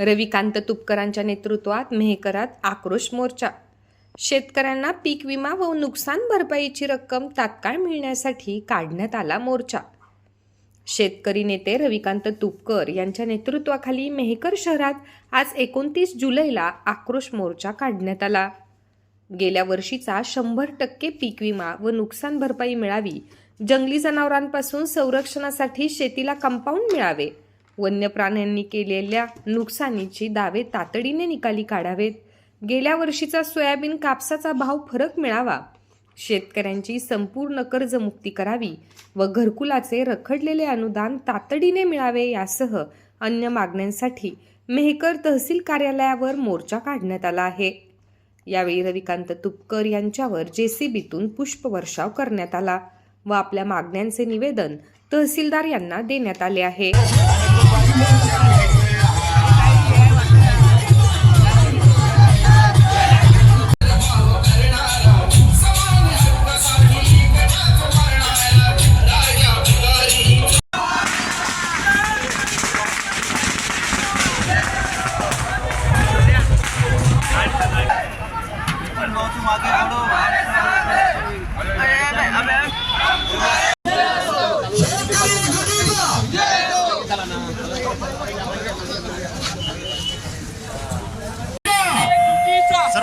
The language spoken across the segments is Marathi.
रविकांत तुपकरांच्या नेतृत्वात मेहकरात आक्रोश मोर्चा. शेतकऱ्यांना पीक विमा व नुकसान भरपाईची रक्कम तात्काळ मिळण्यासाठी काढण्यात आला मोर्चा. शेतकरी नेते रविकांत तुपकर यांच्या नेतृत्वाखाली मेहकर शहरात आज एकोणतीस जुलैला आक्रोश मोर्चा काढण्यात आला. गेल्या वर्षीचा शंभर टक्के पीक विमा व नुकसान भरपाई मिळावी जंगली जनावरांपासून संरक्षणासाठी शेतीला कंपाऊंड मिळावे वन्य प्राण्यांनी केलेल्या नुकसानीची दावे तातडीने निकाली काढावेत. गेल्या वर्षीचा सोयाबीन कापसाचा भाव फरक मिळावा. शेतकऱ्यांची संपूर्ण कर्जमुक्ती करावी व घरकुलाचे रखडलेले अनुदान तातडीने मिळावे यासह अन्य मागण्यांसाठी मेहकर तहसील कार्यालयावर मोर्चा काढण्यात आला आहे. यावेळी रविकांत तुपकर यांच्यावर जेसीबीतून पुष्पवर्षाव करण्यात आला व आपल्या मागण्यांचे निवेदन तहसीलदार यांना देण्यात आले आहे. Música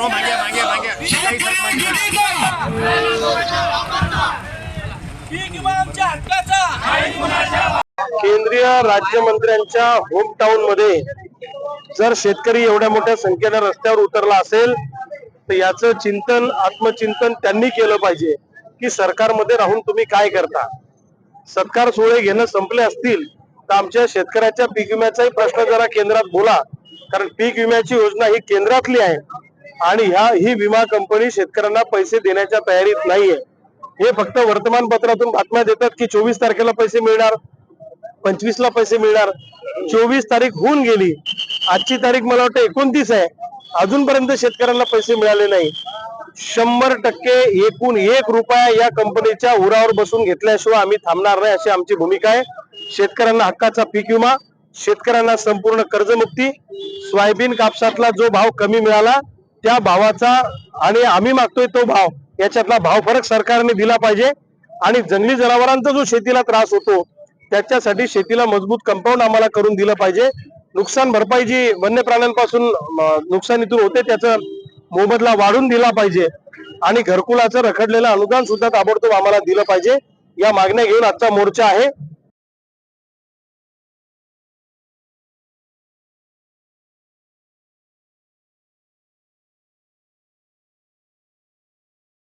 मागे मागे मागे काही सर्व मागे पीक विमा आमच्या हक्काचा केंद्रीय राज्यमंत्र्यांच्या होम टाउनमध्ये जर शेतकरी एवढ्या मोठ्या संख्येने रस्त्यावर उतरला असेल तर याचं चिंतन आत्मचिंतन त्यांनी केलं पाहिजे की सरकारमध्ये राहून तुम्ही काय करता. सत्कार सोहळे घेणं संपले असतील तर आमच्या शेतकऱ्याच्या पीक विम्याचाही प्रश्न जरा केंद्रात बोला. कारण पीक विम्याची योजना ही केंद्रातली आहे. आणि ह्या ही विमा कंपनी शेतकऱ्यांना पैसे देण्याच्या तयारीत नाहीये. हे फक्त वर्तमानपत्रातून बातम्या देतात की चोवीस तारखेला पैसे मिळणार पंचवीस ला पैसे मिळणार. चोवीस तारीख होऊन गेली. आजची तारीख मला वाटतं एकोणतीस आहे. अजूनपर्यंत शेतकऱ्यांना पैसे मिळाले नाही. शंभर टक्के एकूण एक रुपया या कंपनीच्या उरावर बसून घेतल्याशिवाय आम्ही थांबणार नाही अशी आमची भूमिका आहे. शेतकऱ्यांना हक्काचा पीक विमा शेतकऱ्यांना संपूर्ण कर्जमुक्ती सोयाबीन कापसातला जो भाव कमी मिळाला त्या भावाचा आणि आम्ही मागतोय तो भाव याच्यातला भाव फरक सरकारने दिला पाहिजे. आणि जंगली जनावरांचा जो शेतीला त्रास होतो त्याच्यासाठी शेतीला मजबूत कंपाऊंड आम्हाला करून दिलं पाहिजे. नुकसान भरपाई जी वन्य प्राण्यांपासून नुकसानीतून होते त्याचा मोबदला वाढून दिला पाहिजे. आणि घरकुलाचं रखडलेलं अनुदान सुद्धा ताबडतोब आम्हाला दिलं पाहिजे. या मागण्या घेऊन आजचा मोर्चा आहे.